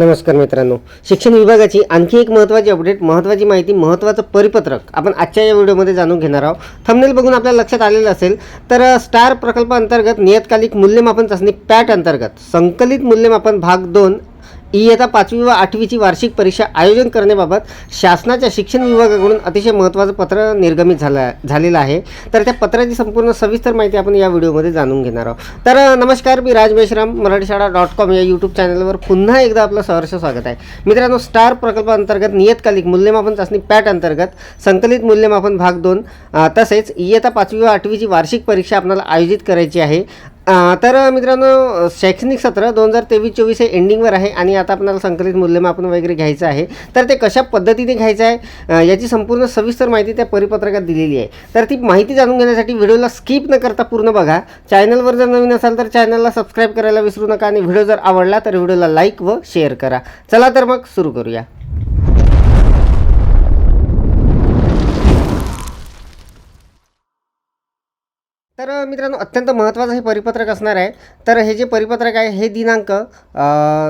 नमस्कार मित्रांनो. शिक्षण विभागाची आणखी एक महत्त्वाची अपडेट महत्त्वाची माहिती महत्त्वाचं परिपत्रक आपण आजच्या या व्हिडिओमध्ये जाणून घेणार आहोत. थंबनेल बघून आपल्या लक्षात आलेलं असेल तर स्टार प्रकल्प अंतर्गत नियतकालिक मूल्यमापन चाचणी पॅट अंतर्गत संकलित मूल्यमापन भाग दोन इयत्ता पाचवी व आठवीची वार्षिक परीक्षा आयोजन करण्याबाबत शासनाच्या शिक्षण विभागाकडून अतिशय महत्त्वाचं पत्र निर्गमित झालं झालेलं आहे. तर त्या पत्राची संपूर्ण सविस्तर माहिती आपण या व्हिडिओमध्ये जाणून घेणार आहोत. तर नमस्कार मी राज मेश्राम मराठी शाळा डॉट कॉम या यूट्यूब चॅनलवर पुन्हा एकदा आपलं सहर्ष स्वागत आहे. मित्रांनो स्टार प्रकल्पाअंतर्गत नियतकालिक मूल्यमापन चाचणी पॅट अंतर्गत संकलित मूल्यमापन भाग दोन तसेच इयत्ता पाचवी व आठवीची वार्षिक परीक्षा आपल्याला आयोजित करायची आहे. तर मित्रांनो शैक्षणिक सत्र दोन हजार तेवीस चोवीस हे एंडिंगवर आहे आणि आता आपल्याला संकलित मूल्यमापन वगैरे घ्यायचं आहे. तर ते कशा पद्धतीने घ्यायचं आहे याची संपूर्ण सविस्तर माहिती त्या परिपत्रकात दिलेली आहे. तर ती माहिती जाणून घेण्यासाठी व्हिडिओला स्किप न करता पूर्ण बघा. चॅनलवर जर नवीन असाल तर चॅनलला सबस्क्राईब करायला विसरू नका आणि व्हिडिओ जर आवडला तर व्हिडिओला लाईक व शेअर करा. चला तर मग सुरू करूया. तर मित्रांनो अत्यंत महत्त्वाचं हे परिपत्रक असणार आहे. तर हे जे परिपत्रक आहे हे दिनांक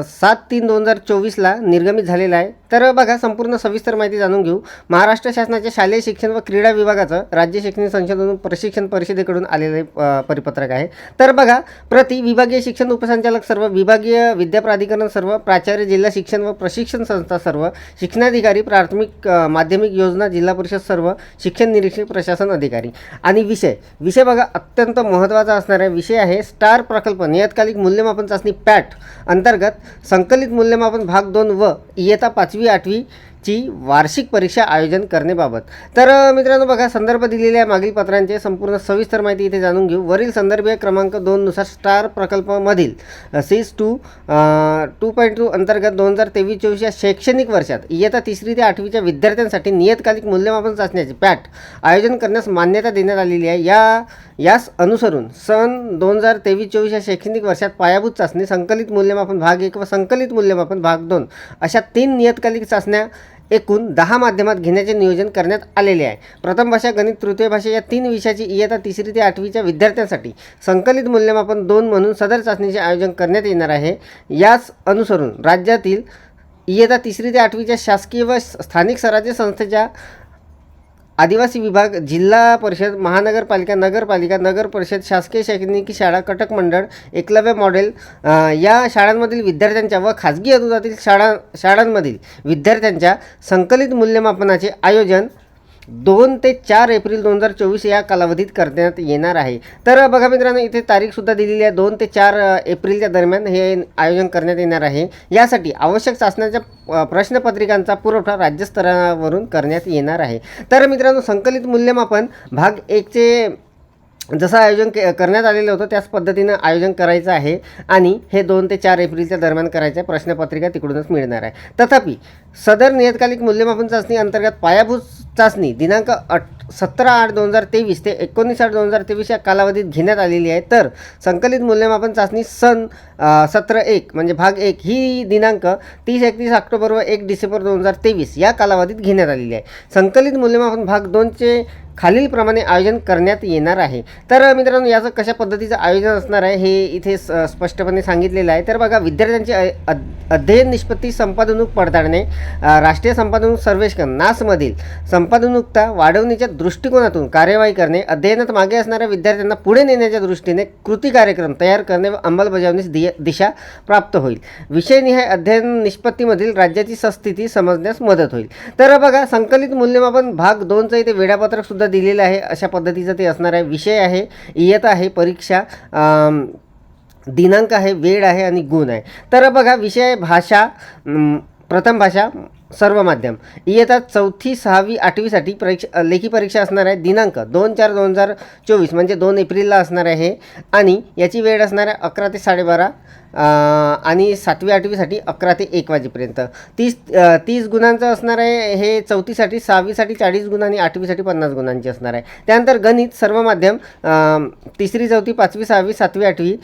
सात तीन दोन हजार चोवीसला निर्गमित झालेलं आहे. तर बघा संपूर्ण सविस्तर माहिती जाणून घेऊ. महाराष्ट्र शासनाच्या शालेय शिक्षण व क्रीडा विभागाचं राज्य शैक्षणिक संशोधन प्रशिक्षण परिषदेकडून आलेलं हे, परिपत्रक आहे. तर बघा प्रति विभागीय शिक्षण उपसंचालक सर्व विभागीय विद्या प्राधिकरण सर्व प्राचार्य जिल्हा शिक्षण व प्रशिक्षण संस्था सर्व शिक्षणाधिकारी प्राथमिक माध्यमिक योजना जिल्हा परिषद सर्व शिक्षण निरीक्षक प्रशासन अधिकारी. आणि विषय विषय बघा अत्यंत महत्त्वाचा असणारा विषय आहे स्टार प्रकल्प नियतकालिक मूल्यमापन चाचणी पॅट अंतर्गत संकलित मूल्यमापन भाग दोन व इयता पाचवी आठवी ची वार्षिक परीक्षा आयोजन करण्याबाबत. तर मित्रांनो बघा संदर्भ दिलेल्या मागील पत्रांचे संपूर्ण सविस्तर माहिती इथे जाणून घेऊ. वरील संदर्भीय क्रमांक दोननुसार स्टार प्रकल्पामधील सीज टू टू पॉईंट टू अंतर्गत दोन हजार तेवीस चोवीस या शैक्षणिक वर्षात इयत्ता तिसरी ते आठवीच्या विद्यार्थ्यांसाठी नियतकालिक मूल्यमापन चाचण्याचे पॅट आयोजन करण्यास मान्यता देण्यात आलेली आहे. या यास अनुसरून सन दोन हजार तेवीस चोवीस या शैक्षणिक वर्षात पायाभूत चाचणी संकलित मूल्यमापन भाग एक व संकलित मूल्यमापन भाग दोन अशा तीन नियतकालिक चाचण्या एकूण दहा माध्यमात घेण्याचे नियोजन करण्यात आलेले आहे. प्रथम भाषा गणित तृतीय भाषा या तीन विषयाची इयत्ता तिसरी ते आठवीच्या विद्यार्थ्यांसाठी संकलित मूल्यमापन दोन म्हणून सदर चाचणीचे आयोजन करण्यात येणार आहे. याच अनुसरून राज्यातील इयत्ता तिसरी ते आठवीच्या शासकीय व स्थानिक स्वराज्य संस्थेच्या आदिवासी विभाग जिल्हा परिषद महानगरपालिका नगरपालिका नगर परिषद शासकीय शैक्षणिक शाळा कटक मंडळ एकलव्य मॉडेल या शाळांमधील विद्यार्थ्यांच्या व खाजगी अनुदानित शाळा शाळांमधील विद्यार्थ्यांच्या संकलित मूल्यमापनाचे आयोजन दोन ते चार एप्रिल दोन हजार चोवीस या कालावधीत करण्यात येणार आहे. तर बघा मित्रांनो इथे तारीखसुद्धा दिलेली आहे. दोन ते चार एप्रिलच्या दरम्यान हे आयोजन करण्यात येणार आहे. यासाठी आवश्यक चाचण्याच्या प्रश्नपत्रिकांचा पुरवठा राज्यस्तरावरून करण्यात येणार आहे. तर मित्रांनो संकलित मूल्यमापन भाग एकचे जसं आयोजन के करण्यात आलेलं होतं त्याच पद्धतीनं आयोजन करायचं आहे. आणि हे दोन ते चार एप्रिलच्या दरम्यान करायचं आहे प्रश्नपत्रिका तिकडूनच मिळणार आहे. तथापि सदर नियतकालिक मूल्यमापन चाचणी अंतर्गत पायाभूत चाचणी दिनांक अठ सतरा आठ दोन हजार तेवीस ते एकोणीस आठ दोन हजार तेवीस या कालावधीत घेण्यात आलेली आहे. तर संकलित मूल्यमापन चाचणी सन सत्र एक म्हणजे भाग एक ही दिनांक तीस एकतीस ऑक्टोबर व एक डिसेंबर दोन हजार तेवीस या कालावधीत घेण्यात आलेली आहे. संकलित मूल्यमापन भाग दोनचे खालीलप्रमाणे आयोजन करण्यात येणार आहे. तर मित्रांनो याचं कशा पद्धतीचं आयोजन असणार आहे हे इथे स स्पष्टपणे सांगितलेलं आहे. तर बघा विद्यार्थ्यांची अध्ययन निष्पत्ती संपादनूक पडताळणे राष्ट्रीय संपादनूक सर्वेक्षण नासमधील संपादनुकता वाढवण्याच्या दृष्टिकोनातून कार्यवाही करणे अध्ययनात मागे असणाऱ्या विद्यार्थ्यांना पुढे नेण्याच्या दृष्टीने कृती कार्यक्रम तयार करणे व अंमलबजावणीस दि दिशा प्राप्त होईल. विषयनिहाय अध्ययन निष्पत्तीमधील राज्याची सस्थिती समजण्यास मदत होईल. तर बघा संकलित मूल्यमापन भाग दोनचं इथे वेळापत्रकसुद्धा दिलेलं आहे अशा पद्धतीचं ते असणार आहे विषय आहे. इयता आहे परीक्षा दिनांक आहे वेळ आहे आणि गुण आहे. तर बघा विषय भाषा प्रथम भाषा सर्व माध्यम इयत्ता चौथी सहावी आठवीसाठी परीक्षा लेखी परीक्षा असणार आहे दिनांक दोन चार दोन हजार चोवीस म्हणजे दोन एप्रिलला असणार आहे आणि याची वेळ असणार आहे अकरा ते साडेबारा आणि सातवी आठवीसाठी अकरा ते एक वाजेपर्यंत. तीस तीस गुणांचं असणार आहे हे चौथीसाठी सहावीसाठी चाळीस गुण आणि आठवीसाठी पन्नास गुणांची असणार आहे. त्यानंतर गणित सर्व माध्यम तिसरी चौथी पाचवी सहावी सातवी आठवी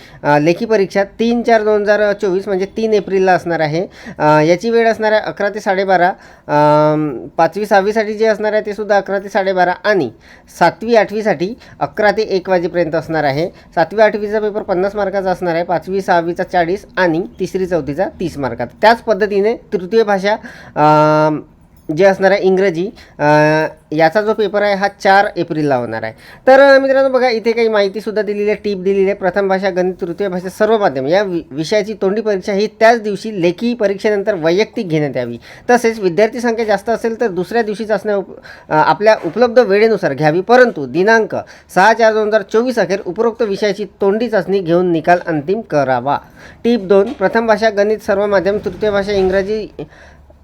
लेखी परीक्षा तीन चार दोन हजार चोवीस म्हणजे तीन एप्रिलला असणार आहे. याची वेळ असणार आहे अकरा ते साडेबारा. पाचवी सहावीसाठी जे असणार आहे ते सुद्धा अकरा ते साडेबारा आणि सातवी आठवीसाठी अकरा ते एक वाजेपर्यंत असणार आहे. सातवी आठवीचा पेपर पन्नास मार्काचा असणार आहे. पाचवी सहावीचा चाळीस आणि तिसरी चौथीचा तीस मार्कात त्याच पद्धतीने तृतीय भाषा जे असणार आहे इंग्रजी याचा जो पेपर आहे हा चार एप्रिलला होणार आहे. तर मित्रांनो बघा इथे काही माहितीसुद्धा दिलेली आहे टीप दिलेली आहे. प्रथम भाषा गणित तृतीय भाषा सर्व माध्यम. या वि विषयाची तोंडी परीक्षा ही त्याच दिवशी लेखी परीक्षेनंतर वैयक्तिक घेण्यात यावी. तसेच विद्यार्थी संख्या जास्त असेल तर दुसऱ्या दिवशी चाचण्या उप आपल्या उपलब्ध वेळेनुसार घ्यावी. परंतु दिनांक सहा चार दोन हजार चोवीस अखेर उपरोक्त विषयाची तोंडी चाचणी घेऊन निकाल अंतिम करावा. टीप दोन प्रथम भाषा गणित सर्व माध्यम तृतीय भाषा इंग्रजी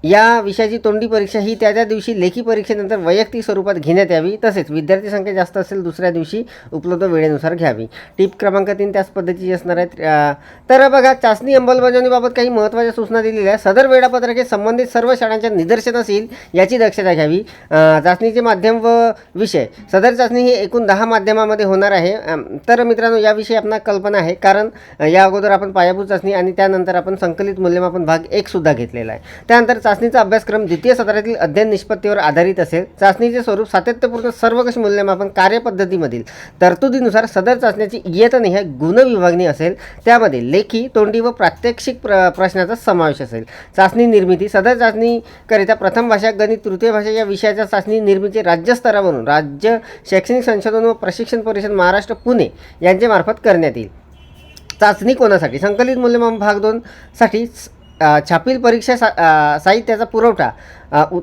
या विषयाची तोंडी परीक्षा ही त्या त्या दिवशी लेखी परीक्षेनंतर वैयक्तिक स्वरूपात घेण्यात यावी. तसेच विद्यार्थी संख्या जास्त असेल दुसऱ्या दिवशी उपलब्ध वेळेनुसार घ्यावी. टीप क्रमांक तीन त्याच पद्धतीची असणार आहेत. तर बघा चाचणी अंमलबजावणीबाबत काही महत्त्वाच्या सूचना दिलेल्या आहेत. सदर वेळापत्रके संबंधित सर्व शाळांच्या निदर्शनास येईल याची दक्षता घ्यावी. चाचणीचे माध्यम व विषय. सदर चाचणी ही एकूण दहा माध्यमामध्ये होणार आहे. तर मित्रांनो याविषयी आपणा कल्पना आहे. कारण या अगोदर आपण पायाभूत चाचणी आणि त्यानंतर आपण संकलित मूल्यमापन भाग एकसुद्धा घेतलेला आहे. त्यानंतर चाचणीचा अभ्यासक्रम द्वितीय सत्रातील अध्ययन निष्पत्तीवर आधारित असेल. चाचणीचे स्वरूप सातत्यपूर्ण सर्वकष मूल्यमापन कार्यपद्धतीमधील तरतुदीनुसार सदर चाचण्याची इयतनिहाय ह्या गुणविभागणी असेल. त्यामध्ये लेखी तोंडी व प्रात्यक्षिक प्र प्रश्नाचा समावेश असेल. चाचणी निर्मिती सदर चाचणीकरिता प्रथम भाषा गणित तृतीय भाषा या विषयाच्या चाचणी निर्मिती राज्यस्तरावरून राज्य शैक्षणिक संशोधन व प्रशिक्षण परिषद महाराष्ट्र पुणे यांच्यामार्फत करण्यात येईल. चाचणी कोणासाठी? संकलित मूल्यमापन भाग दोनसाठी छापील परीक्षा सा साहित्याचा पुरवठा. उ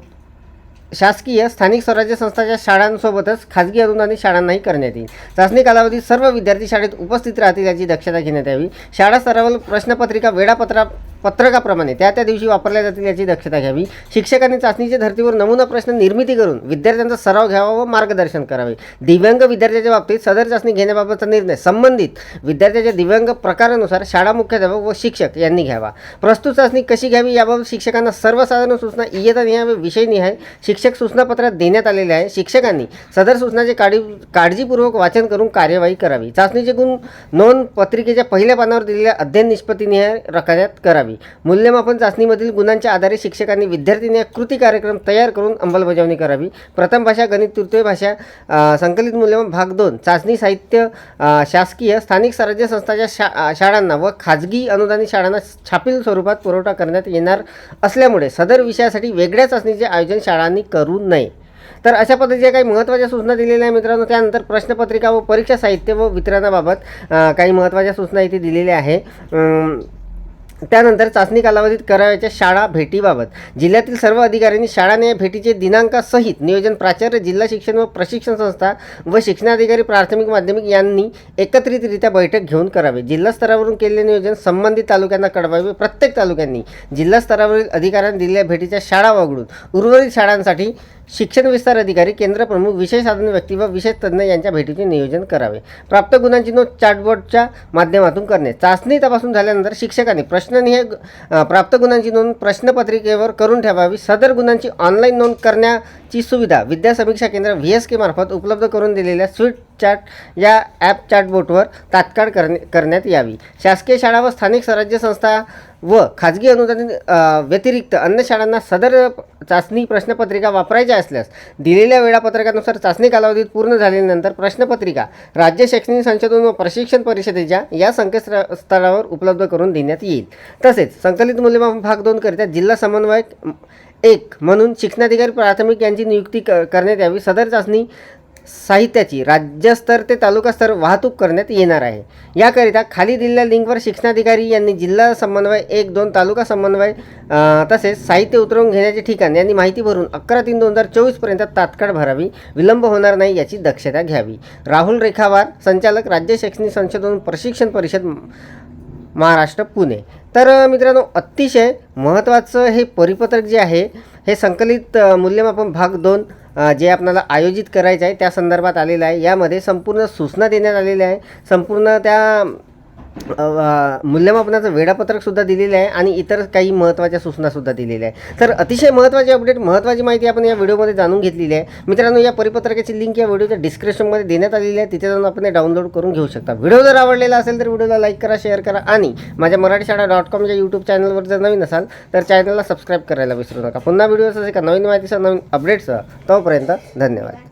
शासकीय स्थानिक स्वराज्य संस्थाच्या शाळांसोबतच खाजगी अनुदानित शाळांनाही करण्यात येईल. चाचणी कालावधीत सर्व विद्यार्थी शाळेत उपस्थित राहतील याची दक्षता घेण्यात यावी. शाळा स्तरावर प्रश्नपत्रिका वेळापत्रा पत्रकाप्रमाणे त्या त्या दिवशी वापरल्या जातील याची दक्षता घ्यावी. शिक्षकांनी चाचणीच्या धर्तीवर नमुना प्रश्न निर्मिती करून विद्यार्थ्यांचा सराव घ्यावा व मार्गदर्शन करावे. दिव्यांग विद्यार्थ्याच्या बाबतीत सदर चाचणी घेण्याबाबतचा निर्णय संबंधित विद्यार्थ्याच्या दिव्यांग प्रकारानुसार शाळा मुख्याध्यापक व शिक्षक यांनी घ्यावा. प्रस्तुत चाचणी कशी घ्यावी याबाबत शिक्षकांना सर्वसाधारण सूचना इयत्तानिहाय विषय विषयनिहाय शिक्षक सूचनापत्रात देण्यात आलेले आहे शिक्षकांनी सदर सूचनाचे काळी काळजीपूर्वक वाचन करून कार्यवाही करावी. चाचणीचे गुण नोंद पत्रिकेच्या पहिल्या पानावर दिलेल्या अध्ययन निष्पत्तीनिहाय रकान्यात करावी. मूल्यमापन चाचणीमधील गुणांच्या आधारे शिक्षकांनी विद्यार्थीने कृती कार्यक्रम तयार करून अंमलबजावणी करावी. प्रथम भाषा गणित तृतीय भाषा संकलित मूल्यमापन भाग दोन चाचणी साहित्य शासकीय स्थानिक स्वराज्य संस्थाच्या शा शाळांना व खाजगी अनुदानित शाळांना छापील स्वरूपात पुरवठा करण्यात येणार असल्यामुळे सदर विषयासाठी वेगळ्या चाचणीचे आयोजन शाळांनी करू नये. तर अशा पद्धतीच्या काही महत्त्वाच्या सूचना दिलेल्या आहे मित्रांनो. त्यानंतर प्रश्नपत्रिका व परीक्षा साहित्य व वितरणाबाबत काही महत्त्वाच्या सूचना इथे दिलेल्या आहे. त्यानंतर चाचणी कालावधीत करावयाच्या शाळा भेटीबाबत. जिल्ह्यातील सर्व अधिकाऱ्यांनी शाळाने या भेटीचे दिनांकासहित नियोजन प्राचार्य जिल्हा शिक्षण व प्रशिक्षण संस्था व शिक्षणाधिकारी प्राथमिक माध्यमिक यांनी एकत्रितरित्या बैठक घेऊन करावे. जिल्हा स्तरावरून केलेले नियोजन संबंधित तालुक्यांना कळवावे. प्रत्येक तालुक्यांनी जिल्हा स्तरावरील अधिकाऱ्यांनी दिलेल्या भेटीच्या शाळा वगळून उर्वरित शाळांसाठी शिक्षण विस्तार अधिकारी केंद्रप्रमुख विशेष साधन व्यक्ती व विशेष तज्ज्ञ यांच्या भेटीचे नियोजन करावे. प्राप्त गुणांची नोंद चार्टबोर्डच्या माध्यमातून करणे. चाचणी तपासून झाल्यानंतर शिक्षकांनी प्रश्ननिहाय प्राप्त गुणांची नोंद प्रश्नपत्रिकेवर करून ठेवावी. सदर गुणांची ऑनलाईन नोंद करण्याची सुविधा विद्या समीक्षा केंद्र व्ही एस के मार्फत उपलब्ध करून दिलेल्या स्वीट चार्ट या ॲप चॅटबोटवर तात्काळ करणे करण्यात यावी. शासकीय शाळा व स्थानिक स्वराज्य संस्था व खाजगी अनुदान व्यतिरिक्त अन्य शाळांना सदर चाचणी प्रश्नपत्रिका वापरायच्या असल्यास दिलेल्या वेळापत्रकानुसार चाचणी कालावधीत पूर्ण झाल्यानंतर प्रश्नपत्रिका राज्य शैक्षणिक संशोधन व प्रशिक्षण परिषदेच्या या संकेतस्थळा- स्थळावर उपलब्ध करून देण्यात येईल. तसेच संकलित मूल्यमापन भाग दोनकरिता जिल्हा समन्वयक एक म्हणून शिक्षणाधिकारी प्राथमिक यांची नियुक्ती क करण्यात यावी. सदर चाचणी साहित्याची राज्यस्तर ते तालुकास्तर वाहतूक करण्यात येणार आहे. याकरिता खाली दिलेल्या लिंकवर शिक्षणाधिकारी यांनी जिल्हा समन्वय एक दोन तालुका समन्वय तसेच साहित्य उतरवून घेण्याचे ठिकाण यांनी माहिती भरून अकरा तीन दोन हजार चोवीसपर्यंत तात्काळ भरावी विलंब होणार नाही याची दक्षता घ्यावी. राहुल रेखावार संचालक राज्य शैक्षणिक संशोधन प्रशिक्षण परिषद महाराष्ट्र पुणे. तर मित्रांनो अतिशय महत्त्वाचं हे परिपत्रक जे आहे हे संकलित मूल्यमापन भाग दोन जे आपल्याला आयोजित करायचं आहे त्या संदर्भात आलेलं आहे. यामध्ये संपूर्ण सूचना देण्यात आलेल्या आहे. संपूर्ण त्या मूल्यमापनाचं वेळापत्रकसुद्धा दिलेलं आहे आणि इतर काही महत्त्वाच्या सूचनासुद्धा दिलेल्या आहे तर अतिशय महत्त्वाची अपडेट महत्त्वाची माहिती आपण या व्हिडिओमध्ये जाणून घेतलेली आहे. मित्रांनो या परिपत्रकाची लिंक या व्हिडिओच्या डिस्क्रिप्शनमध्ये देण्यात आलेली आहे. तिथे जाऊन आपण हे डाउनलोड करून घेऊ शकता. व्हिडिओ जर आवडलेला असेल तर व्हिडिओला लाईक करा शेअर करा आणि माझ्या मराठी शाळा डॉट कॉम या यूट्यूब चॅनलवर जर नवीन असाल तर चॅनलला सबस्क्राईब करायला विसरू नका. पुन्हा व्हिडिओ एका नवीन माहितीसह नवीन अपडेट्सह तोपर्यंत धन्यवाद.